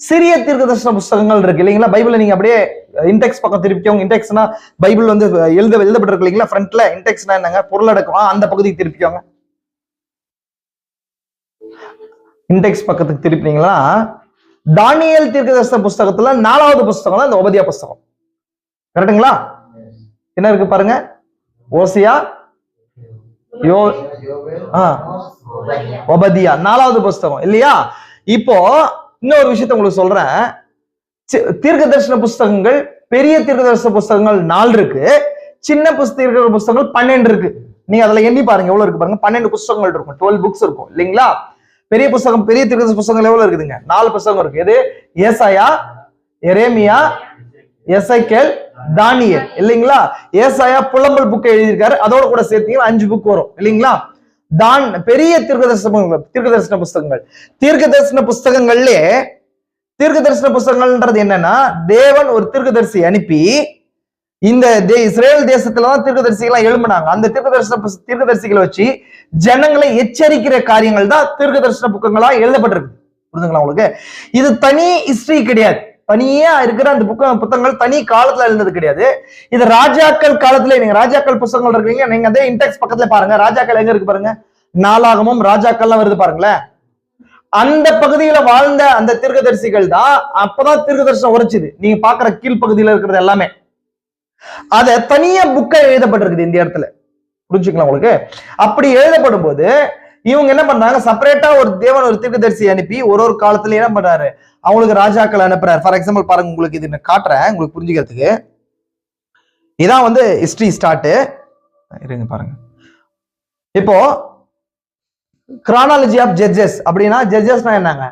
சிறிய தீர்க்கதரிசன புஸ்தகங்கள் இருக்கு இல்லைங்களா? பைபிளை நீங்க அப்படியே இன்டெக்ஸ் பக்கம் திருப்பிக்கோங்க இன்டெக்ஸ்னா பைபிள் வந்து எழுத எழுதப்பட்டிருக்கு இல்லைங்களா? ஃப்ரண்ட்ல இன்டெக்ஸ்னா என்னங்க? பொருளடக்கம் ஆ, அந்த பகுதிக்கு திருப்பிக்கோங்க. இன்டெக்ஸ் பக்கத்துக்கு திருப்பினீங்களா? தானியல் தீர்க்கதர்சன புஸ்தகத்துல நாலாவது புஸ்தகம் தான் இந்த உபதியா புஸ்தகம். கரெக்டுங்களா என்ன இருக்கு பாருங்க? ஓசியா யோ ஆ ஒபதியா நாலாவது புஸ்தகம் இல்லையா? இப்போ இன்னொரு விஷயத்த உங்களுக்கு சொல்றேன். சி- தீர்க்க தரிசன புஸ்தகங்கள் பெரிய தீர்க்க தரிசன புஸ்தகங்கள் நாலு இருக்கு. சின்ன புஸ்த தீர்க்க புஸ்தகங்கள் பன்னெண்டு இருக்கு. நீங்க அதுல எண்ணி பாருங்க எவ்வளவு இருக்கு பாருங்க. பன்னெண்டு புஸ்தகங்கள் இருக்கும். டுவெல் புக்ஸ் இருக்கும் இல்லைங்களா? பெரிய புஸ்தகம் பெரிய தீர்க்க புஸ்தகங்கள் எவ்வளவு இருக்குதுங்க? நாலு புஸ்தகம் இருக்கு. எது? ஏசாயா எரேமியா எசைக்கேல் தானியல் இல்லைங்களா? ஏசாயா புலம்பல் புக்கை எழுதியிருக்காரு. அதோட கூட சேர்த்தீங்கன்னா அஞ்சு புக் வரும் இல்லைங்களா? தான் பெரிய தீர்க்கதரிசன தீர்க்கதரிசன புஸ்தகங்கள். தீர்க்க தரிசன புஸ்தகங்கள்லே தீர்க்கதரிசன புஸ்தகங்கள்ன்றது என்னன்னா தேவன் ஒரு தீர்க்கதரிசி அனுப்பி இந்த தே- இஸ்ரேல் தேசத்துல தான் தீர்க்கதரிசிகள் எழும்பினாங்க. அந்த தீர்க்கதரிசன புஸ்- தீர்க்கதரிசிகளை வச்சு ஜனங்களை எச்சரிக்கிற காரியங்கள் தான் தீர்க்கதரிசன புக்கங்களா எழுதப்பட்டிருக்கு. புரிஞ்சுங்களா உங்களுக்கு? இது தனி ஹிஸ்டரி கிடையாது. தனியா இருக்கிற அந்த புக்க புத்தகங்கள் தனி காலத்துல எழுந்தது கிடையாது. இது ராஜாக்கள் காலத்துல நீங்க ராஜாக்கள் புத்தகங்கள் இருக்கீங்க நீங்க அதே இன்டெக்ஸ் பக்கத்துல பாருங்க. ராஜாக்கள் எங்க இருக்கு பாருங்க? நாளாகமும் ராஜாக்கள்லாம் வருது பாருங்களேன். அந்த பகுதியில வாழ்ந்த அந்த தீர்க்கதரிசிகள் தான் அப்பதான் தீர்க்கதரிசனம் உரைச்சுது. நீங்க பாக்குற கீழ்ப்பகுதியில இருக்கிறது எல்லாமே. அத தனியா புக்கா எழுதப்பட்டிருக்குது இந்த இடத்துல. புரிஞ்சுக்கலாம் உங்களுக்கு? அப்படி எழுதப்படும் போது இவங்க என்ன பண்றாங்க? செப்பரேட்டா ஒரு தேவன் ஒரு தீர்க்கதரிசி அனுப்பி ஒரு ஒரு காலத்துல என்ன பண்றாரு? அவங்களுக்கு ராஜாக்கள் அனுப்புறாரு. ஃபார் எக்ஸாம்பிள் பாருங்க உங்களுக்கு இது நான் காட்டுறேன் உங்களுக்கு புரிஞ்சுக்கிறதுக்கு. இதான் வந்து ஹிஸ்டரி ஸ்டார்ட் இருங்க பாருங்க. இப்போ கிரானாலஜி ஆஃப் ஜட்ஜஸ் அப்படின்னா ஜட்ஜஸ்னா என்னங்க?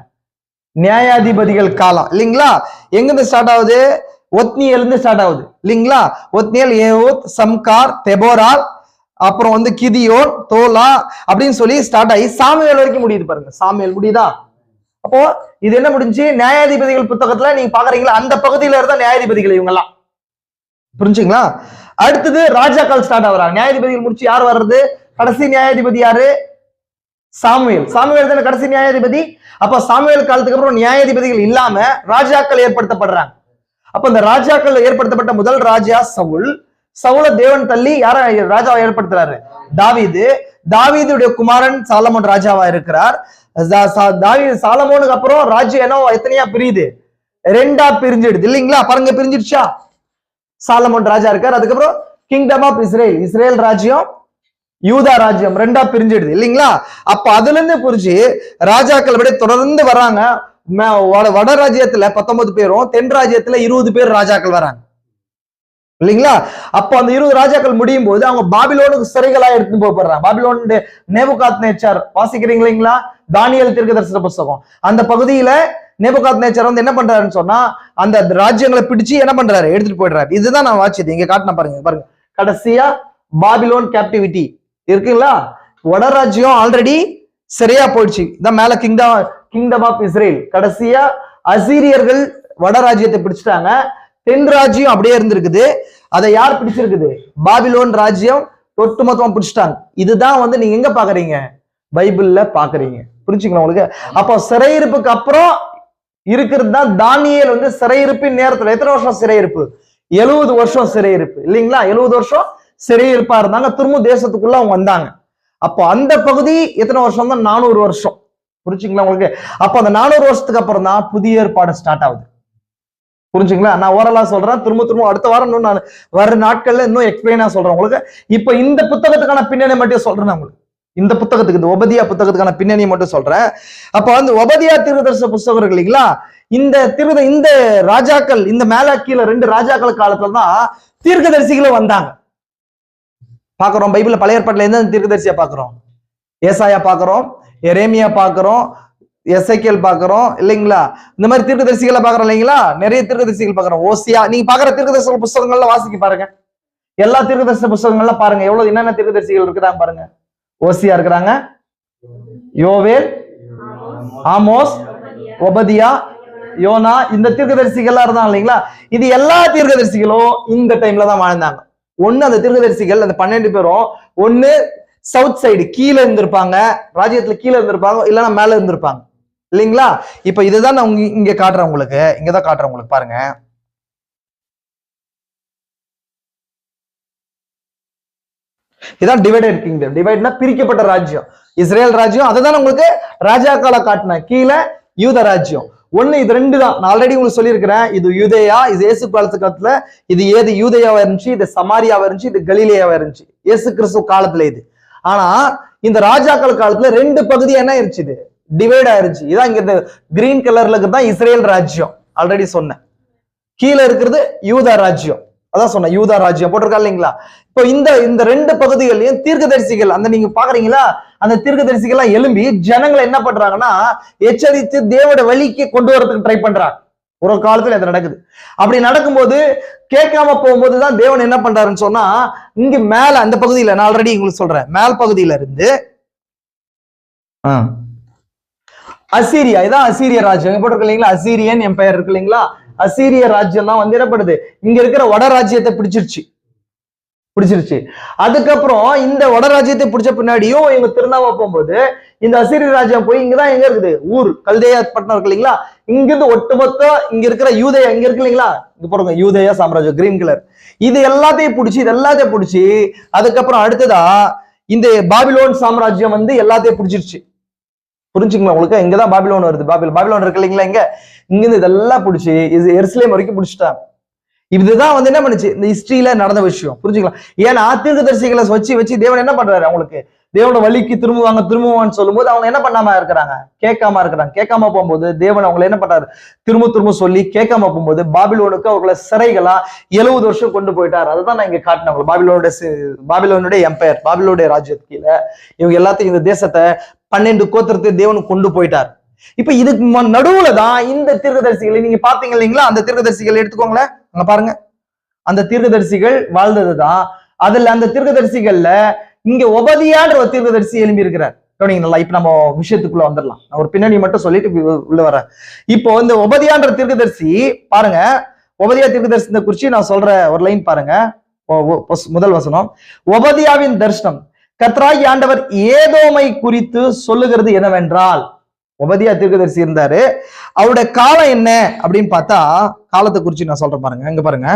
நியாயாதிபதிகள் காலம். இல்லைங்களா? எங்கிருந்து ஸ்டார்ட் ஆகுது? ஒத்னியல் இருந்து ஸ்டார்ட் ஆகுது. இல்லைங்களா? ஒத்னியல் ஏவுத் சம்கார் தெபோரால் அப்புறம் வந்து கிதியோன் தோலா அப்படின்னு சொல்லி ஸ்டார்ட் ஆகி சாமியல் வரைக்கும் முடியுது பாருங்க. சாமியல் முடியுதா? அப்போ இது என்ன முடிஞ்சு? நியாயாதிபதிகள் புத்தகத்துல நீங்க பாக்குறீங்களா? அந்த பகுதியில இருந்தா நியாயாதிபதிகள் இவங்க எல்லாம் புரிஞ்சுங்களா? அடுத்தது ராஜாக்கள் ஸ்டார்ட் ஆகுறாங்க. நியாயாதிபதிகள் முடிச்சு யார் வர்றது? கடைசி நியாயாதிபதி யாரு? சாமுவேல். சாமுவேல் தானே கடைசி நியாயாதிபதி அப்ப சாமுவேல் காலத்துக்கு அப்புறம் நியாயாதிபதிகள் இல்லாம ராஜாக்கள் ஏற்படுத்தப்படுறாங்க. அப்ப இந்த ராஜாக்கள் ஏற்படுத்தப்பட்ட முதல் ராஜா சவுல் சவுல தேவன் தள்ளி யார ராஜாவை ஏற்படுத்துறாரு? தாவீது. தாவீதுடைய குமாரன் சாலமோன் ராஜாவா இருக்கிறார். சா- சா- தாவீது சாலமோனுக்கு அப்புறம் ராஜ்யம் என்ன எத்தனையா பிரியுது. ரெண்டா பிரிஞ்சிடுது. இல்லைங்களா? பாருங்க பிரிஞ்சிடுச்சா? சாலமோன் ராஜா இருக்கார். அதுக்கப்புறம் கிங்டம் ஆஃப் இஸ்ரேல் இஸ்ரேல் ராஜ்யம் யூதா ராஜ்யம் ரெண்டா பிரிஞ்சிடுது. இல்லைங்களா? அப்ப அதுல இருந்து புரிஞ்சு ராஜாக்கள் விட தொடர்ந்து வராங்க. வட- வட ராஜ்யத்துல பத்தொன்பது பேரும் தென் ராஜ்யத்துல இருபது பேர் ராஜாக்கள் வராங்க. இல்லைங்களா? அப்போ அந்த இருபது ராஜாக்கள் முடியும் போது அவங்க பாபிலோனுக்கு சிறைகளாக எடுத்துன்னு போகப்படுறாங்க. பாபிலோன் நேபுகாத் நேச்சார் வாசிக்கிறீங்க இல்லைங்களா? தானியல் தீர்க்கதரிசன புஸ்தகம். அந்த பகுதியில நேபுகாத் நேச்சர் வந்து என்ன பண்றாருன்னு சொன்னா அந்த ராஜ்யங்களை பிடிச்சு என்ன பண்றாரு? எடுத்துட்டு போயிடுறாரு. இதுதான் நான் வாட்சது இங்க காட்டின பாருங்க பாருங்க. கடைசியா பாபிலோன் கேப்டிவிட்டி இருக்குங்களா? வடராஜ்யம் ஆல்ரெடி சரியா போயிடுச்சு. இதான் மேல கிங்டம் கிங்டம் ஆஃப் இஸ்ரேல் கடைசியா அசீரியர்கள் வட ராஜ்யத்தை பிடிச்சிட்டாங்க. தென் ராஜ்யம் அப்படியே இருந்திருக்குது. அதை யார் பிடிச்சிருக்குது? பாபிலோன் ராஜ்யம் தொட்டு மொத்தமா பிடிச்சிட்டாங்க. இதுதான் வந்து நீங்க எங்க பாக்குறீங்க? பைபிள்ல பாக்குறீங்க. புரிஞ்சுக்கணும் உங்களுக்கு? அப்போ சிறையிருப்புக்கு அப்புறம் இருக்கிறது தான் தானியல் வந்து சிறையிருப்பின் நேரத்துல. எத்தனை வருஷம் சிறையிருப்பு? எழுபது வருஷம் சிறையிருப்பு. இல்லைங்களா? எழுபது வருஷம் சிறையிருப்பா இருந்தாங்க. திரும்ப தேசத்துக்குள்ள அவங்க வந்தாங்க. அப்போ அந்த பகுதி எத்தனை வருஷம் தான் நானூறு வருஷம். புரிச்சுங்களா உங்களுக்கு? அப்ப அந்த நானூறு வருஷத்துக்கு அப்புறம் தான் புதிய ஏற்பாடு ஸ்டார்ட் ஆகுது. புரிஞ்சுங்களா? நான் ஓரலா சொல்றேன். திரும்ப திரும்ப அடுத்த வாரம் இன்னும் நான் வர நாட்கள்ல இன்னும் எக்ஸ்பிளைனா சொல்றேன் உங்களுக்கு. இப்ப இந்த புத்தகத்துக்கான பின்னணி மட்டும் சொல்றேன் நான் உங்களுக்கு. இந்த புத்தகத்துக்கு இந்த ஒபதியா புத்தகத்துக்கான பின்னணி மட்டும் சொல்றேன். அப்ப வந்து ஒபதியா திருதர்ச புஸ்தகம் இருக்கு இல்லைங்களா? இந்த திருத இந்த ராஜாக்கள் இந்த மேல கீழே ரெண்டு ராஜாக்கள் காலத்துல தான் தீர்க்கதரிசிகளும் வந்தாங்க. பாக்குறோம் பைபிள் பழைய ஏற்பாட்டுல எந்த தீர்க்கதரிசியா பாக்குறோம் ஏசாயா பாக்குறோம் எரேமியா பாக்குறோம் எஸ்ஐக்கியல் பாக்குறோம் இல்லைங்களா? இந்த மாதிரி தீர்க்கதரிசிகளை பாக்குறோம் இல்லைங்களா? நிறைய தீர்க்கதரிசிகள் பாக்குறோம். ஓசியா நீங்க பாக்குற தீர்க்கதரிசி புஸ்தகங்கள்ல வாசிக்க பாருங்க. எல்லா தீர்க்கதரிசி புஸ்தகங்கள்ல பாருங்க. எவ்வளவு என்னென்ன தீர்க்கதரிசிகள் இருக்குதாங்க பாருங்க. ஓசியா இருக்கிறாங்க. யோவேல் ஆமோஸ் ஒபதியா யோனா இந்த தீர்க்கதரிசிகள்லாம் இருந்தாங்க இல்லைங்களா? இது எல்லா தீர்க்கதரிசிகளும் இந்த டைம்ல தான் வாழ்ந்தாங்க. ஒன்னு அந்த தீர்க்கதரிசிகள் அந்த பன்னெண்டு பேரும் ஒன்னு சவுத் சைடு கீழே இருந்திருப்பாங்க. ராஜ்யத்துல கீழே இருந்திருப்பாங்க இல்லைன்னா மேல இருந்திருப்பாங்க. இல்லைங்களா? இப்ப இதுதான் நான் இங்க காட்டுறேன் உங்களுக்கு. இங்கதான் காட்டுறேன் உங்களுக்கு. பாருங்க. இதான் டிவைடட் கிங்டம் டிவைட்னா பிரிக்கப்பட்ட ராஜ்யம். இஸ்ரேல் ராஜ்யம். அதுதான் உங்களுக்கு ராஜாக்களை காட்டினேன் கீழே யூத ராஜ்யம். ஒண்ணு இது ரெண்டு தான் நான் ஆல்ரெடி உங்களுக்கு சொல்லியிருக்கிறேன். இது யூதேயா இது இயேசு காலத்து காலத்துல இது ஏது யூதேயாவா இருந்துச்சு இது சமாரியாவா இருந்துச்சு இது கலிலேயாவா இருந்துச்சு. இயேசு கிறிஸ்து காலத்துல இது. ஆனா இந்த ராஜாக்கள் காலத்துல ரெண்டு பகுதி என்ன இருந்துச்சு டிவைட் ஆயிருச்சு. இதான் இங்க கிரீன் கலர்ல தான் இஸ்ரேல் ராஜ்யம். ஆல்ரெடி சொன்னேன். கீழே இருக்கிறது யூதா ராஜ்யம். அதான் சொன்னேன் யூதா ராஜ்யம். போட்டிருக்கா இல்லைங்களா? இப்போ இந்த இந்த ரெண்டு பகுதிகள்லயும் தீர்க்கதரிசிகள் அந்த நீங்க பாக்குறீங்களா? அந்த தீர்க்கதரிசிகள் எல்லாம் எழும்பி ஜனங்களை என்ன பண்றாங்கன்னா எச்சரித்து தேவோட வழிக்கு கொண்டு வரதுக்கு ட்ரை பண்றாங்க. ஒரு காலத்துல அது நடக்குது. அப்படி நடக்கும்போது கேட்காம போகும்போது தான் தேவன் என்ன பண்றாருன்னு சொன்னா இங்க மேல அந்த பகுதியில நான் ஆல்ரெடி உங்களுக்கு சொல்றேன். மேல் பகுதியில இருந்து ஆ. அசீரியா இதான் அசீரிய ராஜ்யம். இங்க போட்டிருக்கு இல்லைங்களா? அசீரியன் எம்பையர் இருக்கு இல்லைங்களா? அசீரிய ராஜ்யம் தான் வந்து என்னப்படுது இங்க இருக்கிற வட ராஜ்யத்தை பிடிச்சிருச்சு. பிடிச்சிருச்சு. அதுக்கப்புறம் இந்த வட ராஜ்யத்தை பிடிச்ச பின்னாடியும் இவங்க திருநாவா போகும்போது இந்த அசீரிய ராஜ்யம் போய் இங்கதான் எங்க இருக்குது? ஊர் கல்தேயா பட்டணம் இருக்கு இல்லைங்களா? இங்கிருந்து ஒட்டுமொத்த இங்க இருக்கிற யூதயா இங்க இருக்கு இல்லைங்களா? இங்க போடுங்க யூதயா சாம்ராஜ்யம் கிரீன் கலர் இது எல்லாத்தையும் பிடிச்சி இது எல்லாத்தையும் பிடிச்சி அதுக்கப்புறம் அடுத்ததா இந்த பாபிலோன் சாம்ராஜ்யம் வந்து எல்லாத்தையும் பிடிச்சிருச்சு. புரிஞ்சுங்களா உங்களுக்கு? இங்கதான் பாபிலோன் வருது. பாபில் பாபிலோன் இருக்கு இல்லைங்களா இங்க? இங்கிருந்து இதெல்லாம் பிடிச்சி இது எருசலேம் வரைக்கும் பிடிச்சிட்டான் இதுதான் வந்து என்ன பண்ணுச்சு? இந்த ஹிஸ்டரியில நடந்த விஷயம். புரிஞ்சுக்கலாம். ஏன்னா தீர்க்கதரிசிகளை வச்சு வச்சு தேவன் என்ன பண்றாரு அவங்களுக்கு? தேவனோட வழிக்கு திரும்புவாங்க திரும்புவான்னு சொல்லும்போது அவங்க என்ன பண்ணாம இருக்கிறாங்க? கேட்காம இருக்கிறாங்க. கேட்காம போகும்போது தேவன் அவங்களை என்ன பண்றாரு? திரும்ப திரும்ப சொல்லி கேட்காம போகும்போது பாபிலோனுக்கு அவர்களை சிறைகளா எழுபது வருஷம் கொண்டு போயிட்டார். அதுதான் நான் இங்க காட்டினவங்க. பாபிலோனுடைய பாபிலோனுடைய எம்பையர் பாபிலோனுடைய ராஜ்யத்து கீழே இவங்க எல்லாத்தையும் இந்த தேசத்தை பன்னெண்டு கோத்திரத்தை தேவன் கொண்டு போயிட்டார். இப்ப இதுக்கு நடுவுல தான் இந்த தீர்க்கதரிசிகளை நீங்க பாத்தீங்க இல்லைங்களா? அந்த தீர்க்கதரிசிகள் எடுத்துக்கோங்களேன். அங்க பாருங்க. அந்த தீர்க்கதரிசிகள் வாழ்ந்ததுதான். அதுல அந்த தீர்க்கதரிசிகள்ல இங்க உபதியான்ற ஒரு தீர்க்கதரிசி எழும்பி இருக்கிறார் கவனிங்க நல்லா இப்ப நம்ம விஷயத்துக்குள்ள வந்துடலாம். ஒரு பின்னணி மட்டும் சொல்லிட்டு உள்ள வரேன் இப்போ இந்த உபதியான்ற தீர்க்கதரிசி பாருங்க உபதியா தீர்க்கதரிசனத்தை குறிச்சு நான் சொல்ற ஒரு லைன் பாருங்க. முதல் வசனம். உபதியாவின் தரிசனம். கத்ராகி ஆண்டவர் ஏதோமை குறித்து சொல்லுகிறது என்னவென்றால் உபதியா தீர்க்கதரிசி இருந்தாரு. அவருடைய காலம் என்ன? அப்படின்னு பார்த்தா காலத்தை குறிச்சு நான் சொல்றேன் பாருங்க. இங்க பாருங்க.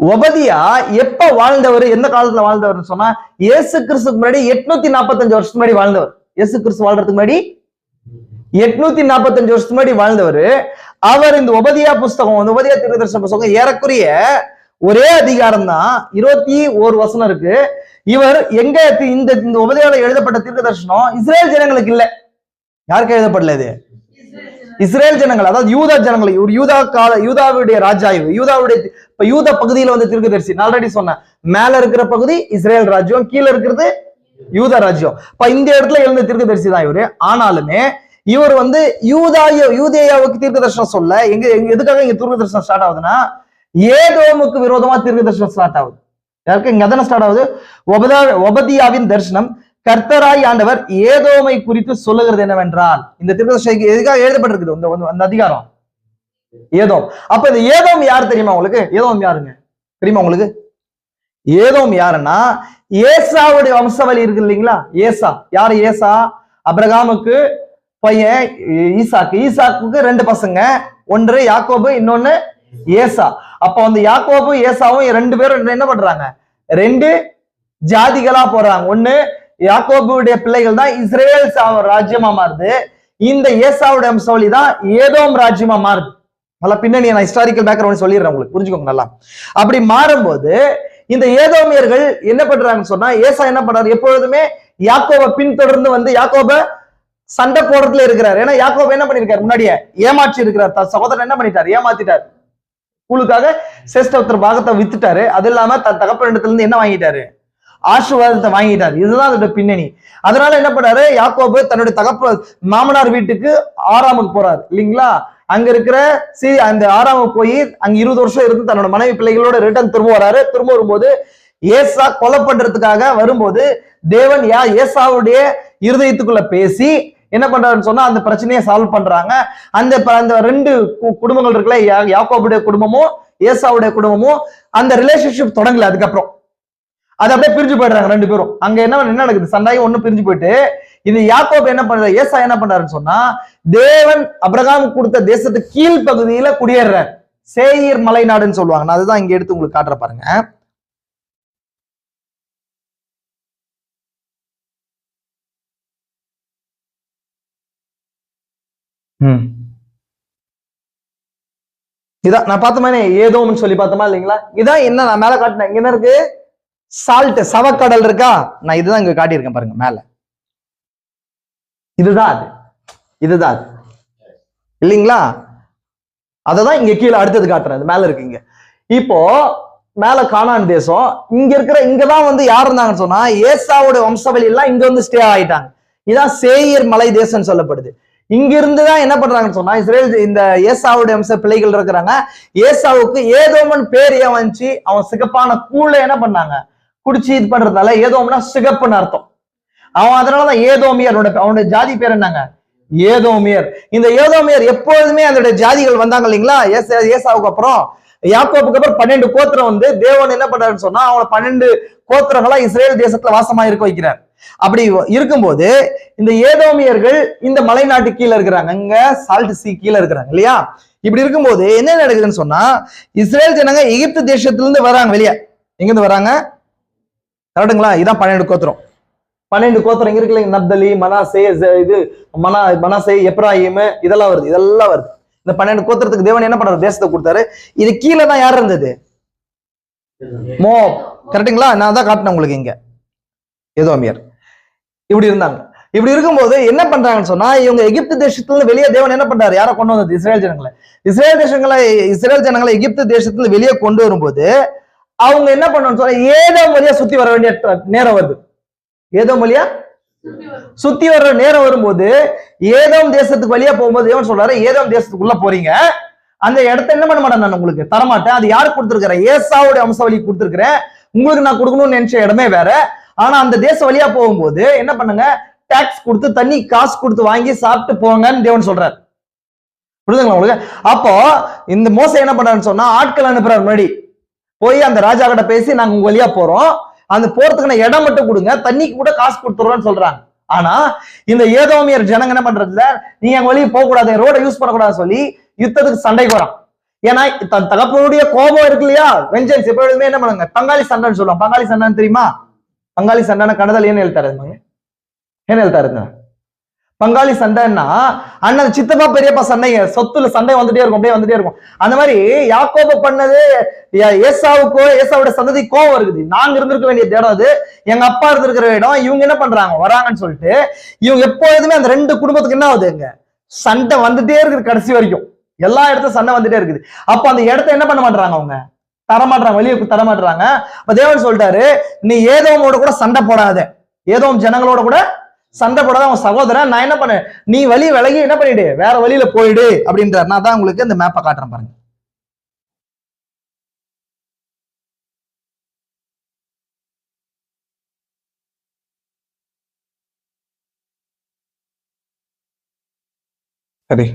ஒபதியா எப்ப வாழ்ந்தவர் எந்த காலத்துல வாழ்ந்தவர் சொன்னா இயேசு கிறிஸ்துக்கு முன்னாடி எட்நூத்தி நாற்பத்தஞ்சு வருஷத்துக்கு முன்னாடி வாழ்ந்தவர். இயேசு கிறிஸ்து வாழ்றதுக்கு முன்னாடி எட்நூத்தி நாற்பத்தஞ்சு வருஷத்துக்கு முன்னாடி வாழ்ந்தவர். அவர் இந்த உபதியா புஸ்தகம் இந்த உபதியா திருதர்சன புஸ்தகம் ஏறக்குறைய ஒரே அதிகாரம் தான் இருபத்தி ஒரு வசனம் இருக்கு. இவர் எங்க இந்த இந்த உபதியால எழுதப்பட்ட தீர்க்க தரிசனம் இஸ்ரேல் ஜனங்களுக்கு இல்ல. யாருக்கு எழுதப்படல இது? இஸ்ரேல் ஜனங்கள் அதாவது யூதா ஜனங்களை ஒரு யூதா கால யூதாவுடைய ராஜா இவர் யூதாவுடைய இப்ப யூத பகுதியில வந்து தீர்க்கதரிசி நான் ஆல்ரெடி சொன்னேன். மேல இருக்கிற பகுதி இஸ்ரேல் ராஜ்யம் கீழே இருக்கிறது யூதா ராஜ்யம். இப்ப இந்த இடத்துல எழுந்த தீர்க்கதரிசி தான் இவரு. ஆனாலுமே இவர் வந்து யூதாய யூதேயாவுக்கு தீர்க்கதரிசனம் சொல்ல எங்க எங்க எதுக்காக இங்க தீர்க்கதரிசனம் ஸ்டார்ட் ஆகுதுன்னா ஏதோமுக்கு விரோதமா தீர்க்கதரிசனம் ஸ்டார்ட் ஆகுது. யாருக்கு? இங்க எதனா ஸ்டார்ட் ஆகுது. ஒபதா ஒபதியாவின் தரிசனம் கர்த்தராய் ஆண்டவர் ஏதோமை குறித்து சொல்லுகிறது என்னவென்றால் இந்த தீர்க்கதரிசனம் எதுக்காக எழுதப்பட்டிருக்குது? இந்த அந்த அதிகாரம். ஏதோம். அப்ப இந்த ஏதோம் யார் தெரியுமா உங்களுக்கு? ஏதோம் யாருங்க? தெரியுமா உங்களுக்கு? ஏதோம் யாருன்னா ஏசாவுடைய வம்சவழி இருக்கு இல்லைங்களா? ஏசா. யாரு ஏசா? அப்ரகாமுக்கு பையன் ஈசாக்கு. ஈசாக்குக்கு ரெண்டு பசங்க. ஒன்று யாக்கோபு இன்னொன்னு ஏசா. அப்ப வந்து யாக்கோபு ஏசாவும் ரெண்டு பேரும் என்ன பண்றாங்க? ரெண்டு ஜாதிகளா போறாங்க. ஒன்னு யாக்கோபுடைய பிள்ளைகள் தான் இஸ்ரேல் சா- ராஜ்யமா மாறுது. இந்த ஏசாவுடைய வம்சவழி தான் ஏதோம் ராஜ்யமா மாறுது. நல்லா பின்னணி நான் ஹிஸ்டாரிக்கல் பேக்ரவுண்ட் சொல்லிடுறேன் உங்களுக்கு. புரிஞ்சுக்கோங்க நல்லா. அப்படி மாறும்போது இந்த ஏதோமியர்கள் என்ன பண்றாங்கன்னு சொன்னா ஏசா என்ன பண்றாரு? எப்பொழுதுமே யாக்கோபை பின்தொடர்ந்து வந்து யாக்கோப சண்டை போடுறதுல இருக்கிறார். ஏன்னா யாக்கோப என்ன பண்ணிருக்காரு? முன்னாடியே ஏமாற்றி இருக்கிறார். தன் சகோதரன் என்ன பண்ணிட்டார்? ஏமாத்திட்டார். கூலுக்காக சேஷ்டோத்தர் பாகத்தை வித்துட்டாரு. அது இல்லாம தன் தகப்பனிடத்துல இருந்து என்ன வாங்கிட்டாரு? ஆசீர்வாதத்தை வாங்கிட்டார். இதுதான் அதோட பின்னணி. அதனால என்ன பண்ணாரு யாக்கோபு தன்னுடைய தகப்ப மாமனார் வீட்டுக்கு ஆறாமுக்கு போறார். இல்லைங்களா? அங்க இருக்கிற சி அந்த ஆறாமுக்கு போய் அங்க இருபது வருஷம் இருந்து தன்னோட மனைவி பிள்ளைகளோட ரிட்டர்ன் திரும்ப வராரு. திரும்ப வரும்போது ஏசா கொலை பண்றதுக்காக வரும்போது தேவன் யா ஏசாவுடைய இருதயத்துக்குள்ள பேசி என்ன பண்றாருன்னு சொன்னா அந்த பிரச்சனையை சால்வ் பண்றாங்க. அந்த ப- அந்த ரெண்டு கு- குடும்பங்கள் இருக்குல்ல யா- யாக்கோபுடைய குடும்பமும் ஏசாவுடைய குடும்பமும் அந்த ரிலேஷன்ஷிப் தொடங்கல. அதுக்கப்புறம் அது அப்படியே பிரிஞ்சு போயிடுறாங்க ரெண்டு பேரும். அங்க என்ன என்ன நடக்குது? சண்டாயி ஒண்ணு பிரிஞ்சு போயிட்டு இது யாக்கோப் என்ன பண்றாரு ஏசா என்ன பண்றாருன்னு சொன்னா தேவன் அப்ரகாம் கொடுத்த தேசத்து கீழ் பகுதியில குடியேறார் சேயீர் மலைநாடுன்னு சொல்லுவாங்க. நான் அதுதான் இங்க எடுத்து உங்களுக்கு காட்டுற பாருங்க. ம். இதான் நான் பார்த்த மாதிரி ஏதோம்னு சொல்லி பார்த்தோமா இல்லைங்களா? இதான் என்ன நான் மேல காட்டினேன். இங்க என்ன இருக்கு? சால்ட் சவக்கடல் இருக்கா? நான் இதுதான் இங்க காட்டியிருக்கேன் பாருங்க மேல. இதுதான் அது. இதுதான் அது. இல்லைங்களா? அததான் இங்க கீழே அடுத்தது காட்டுறேன். அது மேல இருக்கு இங்க. இப்போ மேல காணான் தேசம் இங்க இருக்கிற இங்கதான் வந்து யார் இருந்தாங்கன்னு சொன்னா ஏசாவோட வம்சவெளி எல்லாம் இங்க வந்து ஸ்டே ஆயிட்டாங்க. இதான் சேயர் மலை தேசம்னு சொல்லப்படுது. இங்க இருந்து தான் என்ன பண்றாங்கன்னு சொன்னா இஸ்ரேல் இந்த ஏசாவுடைய வம்ச பிள்ளைகள் இருக்கிறாங்க. ஏசாவுக்கு ஏதோமன் பேர் ஏன் வந்துச்சு அவன் சிகப்பான கூழ என்ன பண்ணாங்க? குடிச்சு இது பண்றதுனால ஏதோம்னா சிகப்புன்னு அர்த்தம். அவன் அதனாலதான் ஏதோமியர் அவனோட அவனுடைய ஜாதி பேர் என்னங்க? ஏதோமியர். இந்த ஏதோமியர் எப்பொழுதுமே அதனுடைய ஜாதிகள் வந்தாங்க இல்லைங்களா? ஏசா ஏசாவுக்கு அப்புறம் யாக்கோப்புக்கு அப்புறம் பன்னெண்டு கோத்திரம் வந்து தேவன் என்ன பண்றாருன்னு சொன்னா அவன பன்னெண்டு கோத்திரங்களா இஸ்ரேல் தேசத்துல வாசமா இருக்க வைக்கிறார். அப்படி இருக்கும்போது இந்த ஏதோமியர்கள் இந்த மலைநாட்டு கீழே இருக்கிறாங்க. இங்க சால்ட் சி கீழே இருக்கிறாங்க இல்லையா? இப்படி இருக்கும்போது என்ன நடக்குதுன்னு சொன்னா இஸ்ரேல் ஜனங்க எகிப்து தேசத்துல இருந்து வராங்க வெளியே. எங்க இருந்து வராங்க? கரெக்டுங்களா இதான் பன்னெண்டு கோத்திரம். பன்னெண்டு கோத்திரம் இருக்குல்ல நப்தலி மனாசே இது மனா மனாசே எப்ராஹிம் இதெல்லாம் வருது இதெல்லாம் வருது. இந்த பன்னெண்டு கோத்திரத்துக்கு தேவன் என்ன பண்றாரு? தேசத்தை கொடுத்தாரு. இது கீழே தான் யார் இருந்தது? மோ கரெக்டுங்களா நான் தான் காட்டினேன் உங்களுக்கு இங்க. ஏதோமியர். இப்படி இருந்தாங்க. இப்படி இருக்கும்போது என்ன பண்றாங்கன்னு சொன்னா இவங்க எகிப்து தேசத்துல இருந்து வெளியே தேவன் என்ன பண்றாரு? யாரை கொண்டு வந்தது? இஸ்ரேல் ஜனங்களை. இஸ்ரேல் தேசங்களை இஸ்ரேல் ஜனங்களை எகிப்து தேசத்துல வெளியே கொண்டு வரும்போது அவங்க என்ன பண்ணணும்னு சொல்ல ஏதோ வழியா சுத்தி வர வேண்டிய நேரம் வருது. ஏதோ வழியா? சுத்தி வர்ற நேரம் வரும்போது ஏதோ தேசத்துக்கு வழியா போகும்போது தேவன் சொல்றாரு ஏதோ தேசத்துக்குள்ள போறீங்க. அந்த இடத்த என்ன பண்ண மாட்டேன் நான் உங்களுக்கு? தரமாட்டேன். அது யாருக்கு கொடுத்துருக்கிறேன்? ஏசாவுடைய வம்சவழி கொடுத்துருக்கிறேன். உங்களுக்கு நான் கொடுக்கணும்னு நினைச்ச இடமே வேற. ஆனா அந்த தேச வழியா போகும்போது என்ன பண்ணுங்க? டாக்ஸ் கொடுத்து தண்ணி காசு கொடுத்து வாங்கி சாப்பிட்டு போங்கன்னு தேவன் சொல்றாரு. புரியுதுங்களா உங்களுக்கு? அப்போ இந்த மோசம் என்ன பண்றாருன்னு சொன்னா ஆட்கள் அனுப்புறாரு முன்னாடி. போய் அந்த ராஜா கிட்ட பேசி நாங்க உங்க வழியா போறோம். அந்த போறதுக்கான இடம் மட்டும் கொடுங்க. தண்ணிக்கு கூட காசு கொடுத்துருவோம்னு சொல்றாங்க. ஆனா இந்த ஏதோமியர் ஜனங்க என்ன பண்றதுல நீங்க அங்க வழியே போக கூடாது. ரோட யூஸ் பண்ணக்கூடாது சொல்லி யுத்தத்துக்கு சண்டைக்கு வரான் ஏன்னா தன் தகப்பனுடைய கோபம் இருக்கு இல்லையா? வெஞ்சன்ஸ் எப்பொழுதுமே என்ன பண்ணுங்க? பங்காளி சண்டைன்னு சொல்லுவாங்க. பங்காளி சண்டைன்னு தெரியுமா? பங்காளி சண்டைன்னு கணதல் ஏன்னு எழுத்தாருங்க ஏன்னு எழுத்தாருங்க பங்காளி சண்டைன்னா அண்ணன் சித்தப்பா பெரியப்பா சண்டைங்க சொத்துல சண்டை வந்துட்டே இருக்கும் அப்படியே வந்துட்டே இருக்கும். அந்த மாதிரி யாக்கோப பண்ணது ஏசாவுக்கோ ஏசாவோட சந்ததி கோவம் இருக்குது நாங்க இருந்திருக்க வேண்டிய இடம் அது. எங்க அப்பா இருந்திருக்கிற இடம். இவங்க என்ன பண்றாங்க? வராங்கன்னு சொல்லிட்டு இவங்க எப்போதுமே அந்த ரெண்டு குடும்பத்துக்கு என்ன ஆகுதுங்க சண்டை வந்துட்டே இருக்குது கடைசி வரைக்கும். எல்லா இடத்துல சண்டை வந்துட்டே இருக்குது. அப்ப அந்த இடத்த என்ன பண்ண மாட்டாங்க அவங்க? தரமாட்டுறாங்க வெளியே தரமாட்டுறாங்க அப்ப தேவன் சொல்லிட்டாரு நீ ஏதோமோட கூட சண்டை போடாத. ஏதோ ஜனங்களோட கூட சண்டை போடாத அவன் சகோதரன் நான் என்ன பண்ணேன் நீ வழி விலகி என்ன பண்ணிடு? வேற வழியில போயிடு அப்படின்றார். நான் தான் உங்களுக்கு இந்த மேப்பை காட்டுறேன் பாருங்க. சரி.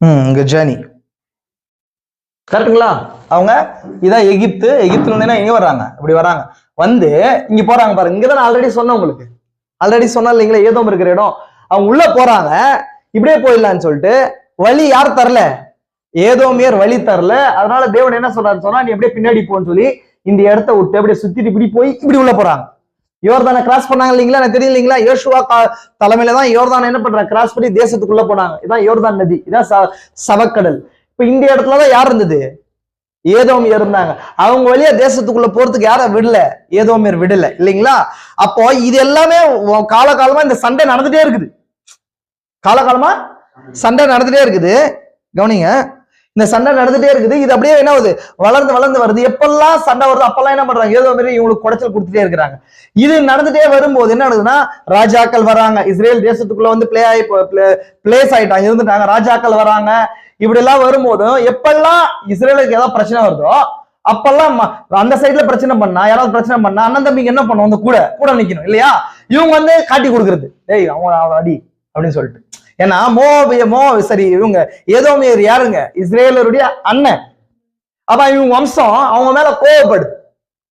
ம் இங்க ஜேர்னி கரெக்ட்டுங்களா அவங்க இதான் எகிப்து எகிப்துல இருந்து எங்க வர்றாங்க இப்படி வராங்க வந்து இங்க போறாங்க பாருங்க. இங்க தான் ஆல்ரெடி சொன்னேன் உங்களுக்கு. ஆல்ரெடி சொன்னா இல்லைங்களா? ஏதோ இருக்கிற இடம். அவங்க உள்ள போறாங்க. இப்படியே போயிடலாம்னு சொல்லிட்டு வழி யார் தரல? ஏதோமியர் வழி தரல. அதனால தேவன் என்ன சொல்றாரு சொன்னா நீ அப்படியே பின்னாடி போன்னு சொல்லி இந்த இடத்த விட்டு அப்படியே சுத்திட்டு இப்படி போய் இப்படி உள்ள போறாங்க. யோர்தானை கிராஸ் பண்ணாங்க இல்லைங்களா? எனக்கு தெரியும் இல்லைங்களா? யோசுவா தலைமையில தான் யோர்தான் என்ன பண்றாங்க? கிராஸ் பண்ணி தேசத்துக்குள்ள போனாங்க. இதான் யோர்தான் நதி. இதான் ச- சவக்கடல். இப்ப இந்த இடத்துல தான் யார் இருந்தது? ஏதோமியர் இருந்தாங்க. அவங்க வழியா தேசத்துக்குள்ள போறதுக்கு யார விடல. ஏதோமியர் விடல. இல்லைங்களா? அப்போ இது எல்லாமே காலகாலமா இந்த சண்டை நடந்துட்டே இருக்குது. காலகாலமா சண்டை நடந்துட்டே இருக்குது. கவனிங்க. இந்த சண்டை நடந்துட்டே இருக்குது. இது அப்படியே என்ன ஆகுது? வளர்ந்து வளர்ந்து வருது. எப்பெல்லாம் சண்டை வருது அப்பெல்லாம் என்ன பண்றாங்க? ஏதோ மாதிரி இவங்களுக்கு குடைச்சல் கொடுத்துட்டே இருக்கிறாங்க. இது நடந்துட்டே வரும்போது என்ன நடக்குதுன்னா ராஜாக்கள் வராங்க. இஸ்ரேல் தேசத்துக்குள்ள வந்து பிளே ஆகி பிளேஸ் ஆயிட்டாங்க. இருந்துட்டாங்க. ராஜாக்கள் வராங்க. இப்படி எல்லாம் வரும்போதும் எப்பெல்லாம் இஸ்ரேலுக்கு ஏதாவது பிரச்சனை வருதோ அப்பெல்லாம் ம- அந்த சைட்ல பிரச்சனை பண்ணா யாராவது பிரச்சனை பண்ணா அண்ணன் தம்பிக்கு என்ன பண்ணும்? அந்த கூட கூட நிக்கணும் இல்லையா? இவங்க வந்து காட்டி கொடுக்கறது. டேய் அவன் அவன் அடி அப்படின்னு சொல்லிட்டு. ஏன்னா மோ மோ சரி இவங்க ஏதோ யாருங்க? இஸ்ரேலருடைய அண்ணன். அப்ப இவங்க வம்சம் அவங்க மேல கோவப்படுது